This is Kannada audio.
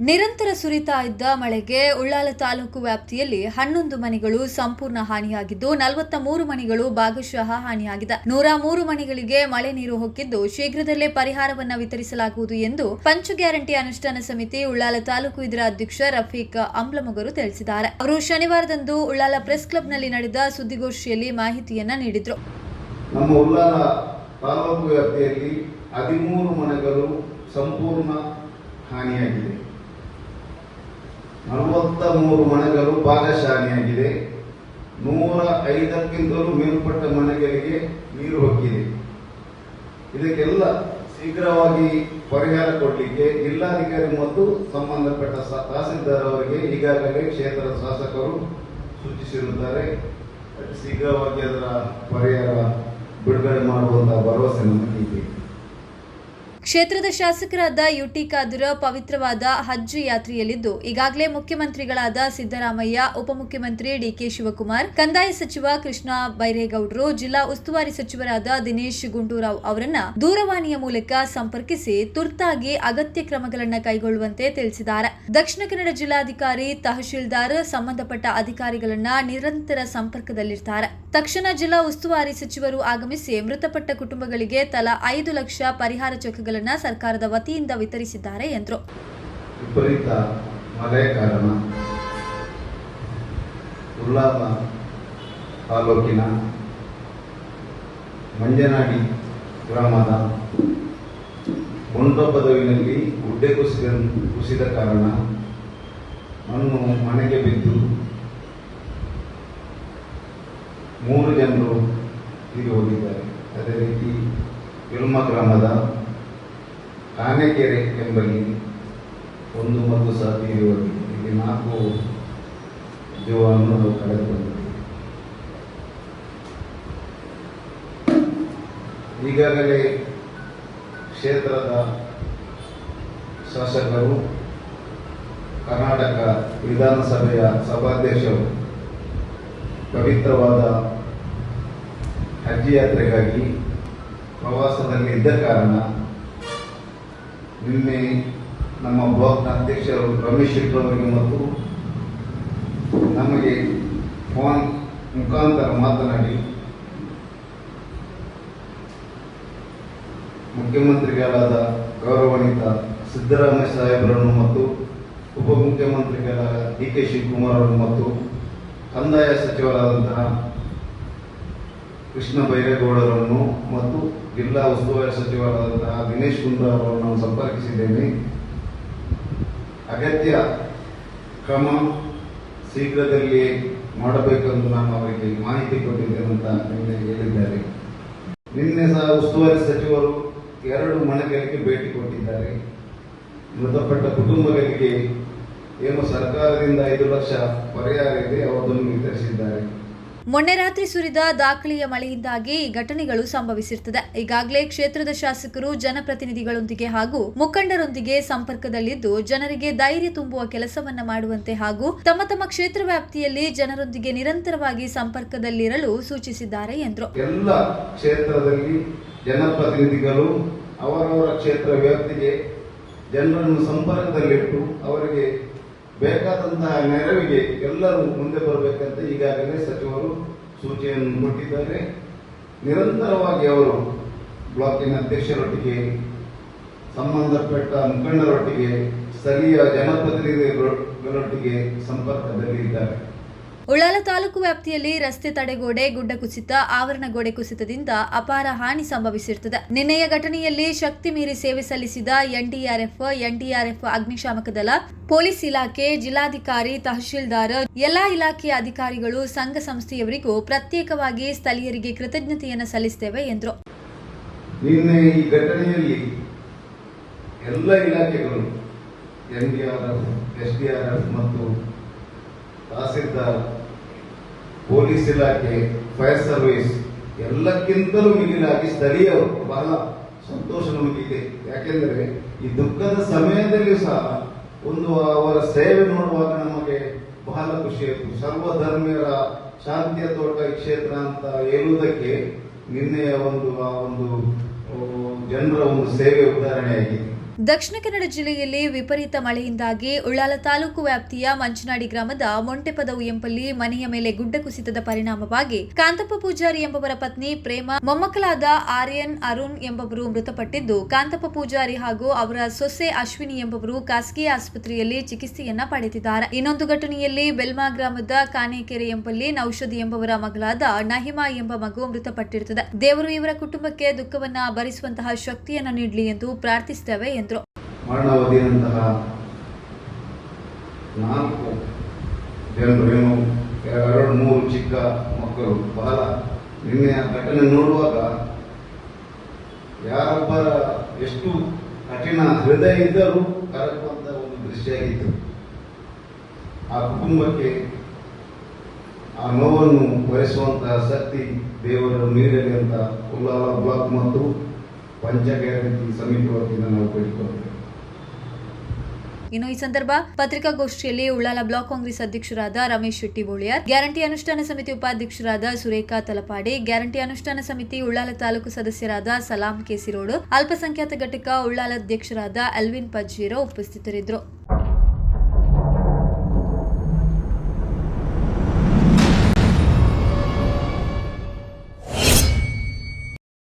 ನಿರಂತರ ಸುರಿತಾ ಇದ್ದ ಮಳೆಗೆ ಉಳ್ಳಾಲ ತಾಲೂಕು ವ್ಯಾಪ್ತಿಯಲ್ಲಿ ಹನ್ನೊಂದು ಮನೆಗಳು ಸಂಪೂರ್ಣ ಹಾನಿಯಾಗಿದ್ದು, ನಲವತ್ತ ಮೂರು ಮನೆಗಳು ಭಾಗಶಃ ಹಾನಿಯಾಗಿದೆ. ನೂರ ಮೂರು ಮನೆಗಳಿಗೆ ಮಳೆ ನೀರು ಹೊಕ್ಕಿದ್ದು ಶೀಘ್ರದಲ್ಲೇ ಪರಿಹಾರವನ್ನು ವಿತರಿಸಲಾಗುವುದು ಎಂದು ಪಂಚ ಗ್ಯಾರಂಟಿ ಅನುಷ್ಠಾನ ಸಮಿತಿ ಉಳ್ಳಾಲ ತಾಲೂಕು ಇದರ ಅಧ್ಯಕ್ಷ ರಫೀಕ್ ಅಂಬ್ಲಮಗರು ತಿಳಿಸಿದ್ದಾರೆ. ಅವರು ಶನಿವಾರದಂದು ಉಳ್ಳಾಲ ಪ್ರೆಸ್ ಕ್ಲಬ್ನಲ್ಲಿ ನಡೆದ ಸುದ್ದಿಗೋಷ್ಠಿಯಲ್ಲಿ ಮಾಹಿತಿಯನ್ನ ನೀಡಿದರು. ಹಾನಿಯಾಗಿದೆ. ನಲವತ್ತ ಮೂರು ಮನೆಗಳು ಭಾಗಶಾಲಿಯಾಗಿದೆ. ನೂರ ಐದಕ್ಕಿಂತಲೂ ಮೇಲ್ಪಟ್ಟ ಮನೆಗಳಿಗೆ ನೀರು ಹೊಕ್ಕಿದೆ. ಇದಕ್ಕೆಲ್ಲ ಶೀಘ್ರವಾಗಿ ಪರಿಹಾರ ಕೊಡಲಿಕ್ಕೆ ಜಿಲ್ಲಾಧಿಕಾರಿ ಮತ್ತು ಸಂಬಂಧಪಟ್ಟ ತಹಸೀಲ್ದಾರ್ ಅವರಿಗೆ ಈಗಾಗಲೇ ಕ್ಷೇತ್ರ ಶಾಸಕರು ಸೂಚಿಸಿರುತ್ತಾರೆ. ಶೀಘ್ರವಾಗಿ ಅದರ ಪರಿಹಾರ ಬಿಡುಗಡೆ ಮಾಡುವಂತಹ ಭರವಸೆ ನಮಗೆ ಇದೆ ಕ್ಷೇತ್ರದ ಶಾಸಕರಾದ ಯುಟಿ ಖಾದರ್ ಪವಿತ್ರವಾದ ಹಜ್ ಯಾತ್ರೆಯಲ್ಲಿದ್ದು, ಈಗಾಗಲೇ ಮುಖ್ಯಮಂತ್ರಿಗಳಾದ ಸಿದ್ದರಾಮಯ್ಯ, ಉಪಮುಖ್ಯಮಂತ್ರಿ ಡಿಕೆ ಶಿವಕುಮಾರ್, ಕಂದಾಯ ಸಚಿವ ಕೃಷ್ಣ ಬೈರೇಗೌಡರು, ಜಿಲ್ಲಾ ಉಸ್ತುವಾರಿ ಸಚಿವರಾದ ದಿನೇಶ್ ಗುಂಡೂರಾವ್ ಅವರನ್ನ ದೂರವಾಣಿಯ ಮೂಲಕ ಸಂಪರ್ಕಿಸಿ ತುರ್ತಾಗಿ ಅಗತ್ಯ ಕ್ರಮಗಳನ್ನು ಕೈಗೊಳ್ಳುವಂತೆ ತಿಳಿಸಿದ್ದಾರೆ. ದಕ್ಷಿಣ ಕನ್ನಡ ಜಿಲ್ಲಾಧಿಕಾರಿ, ತಹಶೀಲ್ದಾರ್, ಸಂಬಂಧಪಟ್ಟ ಅಧಿಕಾರಿಗಳನ್ನ ನಿರಂತರ ಸಂಪರ್ಕದಲ್ಲಿರ್ತಾರೆ. ತಕ್ಷಣ ಜಿಲ್ಲಾ ಉಸ್ತುವಾರಿ ಸಚಿವರು ಆಗಮಿಸಿ ಮೃತಪಟ್ಟ ಕುಟುಂಬಗಳಿಗೆ ತಲಾ ಐದು ಲಕ್ಷ ಪರಿಹಾರ ಚೆಕ್ಗಳನ್ನು ಸರ್ಕಾರದ ವತಿಯಿಂದ ವಿತರಿಸಿದ್ದಾರೆ ಎಂದರು. ವಿಪರೀತ ಮಳೆ ಕಾರಣ. ಉಲ್ಲಾಸ ತಾಲೂಕಿನ ಮಂಜನಾಡಿ ಗ್ರಾಮದ ಮೊಂಡ ಪದವಿನಲ್ಲಿ ಗುಡ್ಡೆ ಕುಸಿದ ಕುಸಿದ ಕಾರಣ ಮಣ್ಣು ಮನೆಗೆ ಬಿದ್ದು ಮೂರು ಜನರು ತೀರಿ ಹೋಗಿದ್ದಾರೆ ಅದೇ ರೀತಿ ಇಲ್ಮ ಗ್ರಾಮದ ಕಾನೆಕೆರೆ ಎಂಬಲ್ಲಿ ಒಂದು ಮಗು ಸಹ ತೀರಿ ಹೋಗಿದೆ ಇಲ್ಲಿ ನಾಲ್ಕು ಜೀವವನ್ನು ನಾವು ಕಳೆದುಕೊಂಡಿದ್ದೇವೆ. ಈಗಾಗಲೇ ಕ್ಷೇತ್ರದ ಶಾಸಕರು ಕರ್ನಾಟಕ ವಿಧಾನಸಭೆಯ ಸಭಾಧ್ಯಕ್ಷರು ಪವಿತ್ರವಾದ ಹಜ್ ಯಾತ್ರೆಗಾಗಿ ಪ್ರವಾಸದಲ್ಲಿ ಇದ್ದ ಕಾರಣ ನಿನ್ನೆ ನಮ್ಮ ಬ್ಲಾಕ್ನ ಅಧ್ಯಕ್ಷರು ರಮೇಶ್ ಶೆಟ್ಟಿ ಅವರಿಗೆ ಮತ್ತು ನಮಗೆ ಫೋನ್ ಮುಖಾಂತರ ಮಾತನಾಡಿ ಮುಖ್ಯಮಂತ್ರಿಗಳಾದ ಗೌರವಾನ್ವಿತ ಸಿದ್ದರಾಮಯ್ಯ ಸಾಹೇಬರನ್ನು ಮತ್ತು ಉಪಮುಖ್ಯಮಂತ್ರಿಗಳಾದ ಡಿ ಕೆ ಶಿವಕುಮಾರ್ ಅವರು ಮತ್ತು ಕಂದಾಯ ಸಚಿವರಾದಂತಹ ಕೃಷ್ಣ ಬೈರೇಗೌಡರನ್ನು ಮತ್ತು ಜಿಲ್ಲಾ ಉಸ್ತುವಾರಿ ಸಚಿವರಾದಂತಹ ದಿನೇಶ್ ಗುಂಡೂರಾವ್ ಅವರನ್ನು ನಾನು ಸಂಪರ್ಕಿಸಿದ್ದೇನೆ. ಅಗತ್ಯ ಕ್ರಮ ಶೀಘ್ರದಲ್ಲಿಯೇ ಮಾಡಬೇಕೆಂದು ನಾನು ಅವರಿಗೆ ಮಾಹಿತಿ ಕೊಟ್ಟಿದ್ದೇನೆ ಅಂತ ನಿನ್ನೆ ಹೇಳಿದ್ದಾರೆ. ನಿನ್ನೆ ಸಹ ಉಸ್ತುವಾರಿ ಸಚಿವರು ಎರಡು ಮನೆಗಳಿಗೆ ಭೇಟಿ ಕೊಟ್ಟಿದ್ದಾರೆ. ಮೃತಪಟ್ಟ ಕುಟುಂಬಗಳಿಗೆ ಏನು ಸರ್ಕಾರದಿಂದ ಐದು ಲಕ್ಷ ಪರಿಹಾರ ಇದೆ, ಅವರನ್ನು ವಿತರಿಸಿದ್ದಾರೆ ಮೊನ್ನೆ ರಾತ್ರಿ ಸುರಿದ ದಾಖಲೆಯ ಮಳೆಯಿಂದಾಗಿ ಈ ಘಟನೆಗಳು ಸಂಭವಿಸಿರುತ್ತದೆ ಈಗಾಗಲೇ ಕ್ಷೇತ್ರದ ಶಾಸಕರು, ಜನಪ್ರತಿನಿಧಿಗಳೊಂದಿಗೆ ಹಾಗೂ ಮುಖಂಡರೊಂದಿಗೆ ಸಂಪರ್ಕದಲ್ಲಿದ್ದು, ಜನರಿಗೆ ಧೈರ್ಯ ತುಂಬುವ ಕೆಲಸವನ್ನ ಮಾಡುವಂತೆ ಹಾಗೂ ತಮ್ಮ ತಮ್ಮ ಕ್ಷೇತ್ರ ವ್ಯಾಪ್ತಿಯಲ್ಲಿ ಜನರೊಂದಿಗೆ ನಿರಂತರವಾಗಿ ಸಂಪರ್ಕದಲ್ಲಿರಲು ಸೂಚಿಸಿದ್ದಾರೆ ಎಂದರು. ಎಲ್ಲ ಕ್ಷೇತ್ರದಲ್ಲಿ ಜನಪ್ರತಿನಿಧಿಗಳು ಅವರವರ ಕ್ಷೇತ್ರ ವ್ಯಾಪ್ತಿಗೆ ಜನರನ್ನು ಸಂಪರ್ಕದಲ್ಲಿಟ್ಟು ಅವರಿಗೆ ಬೇಕಾದಂತಹ ನೆರವಿಗೆ ಎಲ್ಲರೂ ಮುಂದೆ ಬರಬೇಕಂತ ಈಗಾಗಲೇ ಸಚಿವರು ಸೂಚನೆಯನ್ನು ಕೊಟ್ಟಿದ್ದಾರೆ. ನಿರಂತರವಾಗಿ ಅವರು ಬ್ಲಾಕಿನ ಅಧ್ಯಕ್ಷರೊಟ್ಟಿಗೆ, ಸಂಬಂಧಪಟ್ಟ ಮುಖಂಡರೊಟ್ಟಿಗೆ, ಸ್ಥಳೀಯ ಜನಪ್ರತಿನಿಧಿಗಳೊಟ್ಟಿಗೆ ಸಂಪರ್ಕದಲ್ಲಿ ಇದ್ದಾರೆ ಉಳ್ಳಾಲ ತಾಲೂಕು ವ್ಯಾಪ್ತಿಯಲ್ಲಿ ರಸ್ತೆ ತಡೆಗೋಡೆ, ಗುಡ್ಡ ಕುಸಿತ, ಆವರಣ ಗೋಡೆ ಕುಸಿತದಿಂದ ಅಪಾರ ಹಾನಿ ಸಂಭವಿಸಿರುತ್ತದೆ ನಿನ್ನೆಯ ಘಟನೆಯಲ್ಲಿ ಶಕ್ತಿ ಮೀರಿ ಸೇವೆ ಸಲ್ಲಿಸಿದ ಎನ್ಡಿಆರ್ಎಫ್ ಎನ್ಡಿಆರ್ಎಫ್ ಅಗ್ನಿಶಾಮಕ ದಳ, ಪೊಲೀಸ್ ಇಲಾಖೆ, ಜಿಲ್ಲಾಧಿಕಾರಿ, ತಹಶೀಲ್ದಾರ್, ಎಲ್ಲಾ ಇಲಾಖೆಯ ಅಧಿಕಾರಿಗಳು, ಸಂಘ ಸಂಸ್ಥೆಯವರಿಗೂ ಪ್ರತ್ಯೇಕವಾಗಿ ಸ್ಥಳೀಯರಿಗೆ ಕೃತಜ್ಞತೆಯನ್ನು ಸಲ್ಲಿಸುತ್ತೇವೆ ಎಂದರು. ನಿನ್ನೆ ಈ ಘಟನೆಯಲ್ಲಿ ಎಲ್ಲ ಇಲಾಖೆಗಳು N D R F S D R F ಮತ್ತು ತಹಸೀಲ್ದಾರ್, ಪೊಲೀಸ್ ಇಲಾಖೆ, ಫೈರ್ ಸರ್ವಿಸ್ ಎಲ್ಲಕ್ಕಿಂತಲೂ ಮಿಗಿಲಾಗಿ ಸ್ಥಳೀಯರು ಬಹಳ ಸಂತೋಷ ನಮಗಿದೆ ಯಾಕೆಂದರೆ ಈ ದುಃಖದ ಸಮಯದಲ್ಲಿ ಸಹ ಒಂದು ಅವರ ಸೇವೆ ನೋಡುವಾಗ ನಮಗೆ ಬಹಳ ಖುಷಿಯಾಯಿತು ಸರ್ವಧರ್ಮೀಯರ ಶಾಂತಿಯ ತೋಟ ಕ್ಷೇತ್ರ ಅಂತ ಹೇಳುವುದಕ್ಕೆ ನಿನ್ನೆಯ ಒಂದು, ಆ ಒಂದು ಜನರ ಒಂದು ಸೇವೆ ಉದಾಹರಣೆಯಾಗಿದೆ. ದಕ್ಷಿಣ ಕನ್ನಡ ಜಿಲ್ಲೆಯಲ್ಲಿ ವಿಪರೀತ ಮಳೆಯಿಂದಾಗಿ ಉಳ್ಳಾಲ ತಾಲೂಕು ವ್ಯಾಪ್ತಿಯ ಮಂಚನಾಡಿ ಗ್ರಾಮದ ಮೊಂಟೆಪದವು ಎಂಬಲ್ಲಿ ಮನೆಯ ಮೇಲೆ ಗುಡ್ಡ ಕುಸಿತದ ಪರಿಣಾಮವಾಗಿ ಕಾಂತಪ್ಪ ಪೂಜಾರಿ ಎಂಬವರ ಪತ್ನಿ ಪ್ರೇಮ, ಮೊಮ್ಮಕ್ಕಳಾದ ಆರ್ಯನ್, ಅರುಣ್ ಎಂಬವರು ಮೃತಪಟ್ಟಿದ್ದು, ಕಾಂತಪ್ಪ ಪೂಜಾರಿ ಹಾಗೂ ಅವರ ಸೊಸೆ ಅಶ್ವಿನಿ ಎಂಬವರು ಖಾಸಗಿ ಆಸ್ಪತ್ರೆಯಲ್ಲಿ ಚಿಕಿತ್ಸೆಯನ್ನ ಪಡೆದಿದ್ದಾರೆ. ಇನ್ನೊಂದು ಘಟನೆಯಲ್ಲಿ ಬೆಲ್ಮಾ ಗ್ರಾಮದ ಕಾನೇಕೆರೆ ಎಂಬಲ್ಲಿ ನೌಷಧಿ ಎಂಬವರ ಮಗಳಾದ ನಹಿಮಾ ಎಂಬ ಮಗು ಮೃತಪಟ್ಟಿರುತ್ತದೆ. ದೇವರು ಇವರ ಕುಟುಂಬಕ್ಕೆ ದುಃಖವನ್ನ ಭರಿಸುವಂತಹ ಶಕ್ತಿಯನ್ನ ನೀಡಲಿ ಎಂದು ಪ್ರಾರ್ಥಿಸುತ್ತೇವೆ ಎಂದರು ಮರಣ ಹೊಂದಿದಂತಹ ನಾಲ್ಕು ಜನರು, ಏನು, ಎರಡು, ಮೂರು ಚಿಕ್ಕ ಮಕ್ಕಳು, ಬಹಳ ನಿನ್ನೆ ಘಟನೆ ನೋಡುವಾಗ ಯಾರೊಬ್ಬರ ಎಷ್ಟು ಕಠಿಣ ಹೃದಯ ಇದ್ದರೂ ಕರಗುವಂತ ಒಂದು ದೃಶ್ಯ ಆಗಿತ್ತು ಆ ಕುಟುಂಬಕ್ಕೆ ಆ ನೋವನ್ನು ಭರಿಸುವಂತಹ ಶಕ್ತಿ ದೇವರು ನೀಡಲಿ ಅಂತ ಉಲ್ಲಾಲ ಬ್ಲಾಕ್ ಮತ್ತು ಪಂಚಾಯತ್ ವತಿಯಿಂದ ನಾವು ಬೇಡಿಕೊಳ್ತೇವೆ ಇನ್ನು ಈ ಸಂದರ್ಭ ಪತ್ರಿಕಾಗೋಷ್ಠಿಯಲ್ಲಿ ಉಳ್ಳಾಲ ಬ್ಲಾಕ್ ಕಾಂಗ್ರೆಸ್ ಅಧ್ಯಕ್ಷರಾದ ರಮೇಶ್ ಶೆಟ್ಟಿ ಬೋಳಿಯಾರ್ ಗ್ಯಾರಂಟಿ ಅನುಷ್ಠಾನ ಸಮಿತಿ ಉಪಾಧ್ಯಕ್ಷರಾದ ಸುರೇಖಾ ತಲಪಾಡಿ, ಗ್ಯಾರಂಟಿ ಅನುಷ್ಠಾನ ಸಮಿತಿ ಉಳ್ಳಾಲ ತಾಲೂಕು ಸದಸ್ಯರಾದ ಸಲಾಂ ಕೇಸಿರೋಡು, ಅಲ್ಪಸಂಖ್ಯಾತ ಘಟಕ ಉಳ್ಳಾಲ ಅಧ್ಯಕ್ಷರಾದ ಅಲ್ವಿನ್ ಪಜ್ಜೀರೋ ಉಪಸ್ಥಿತರಿದ್ದರು.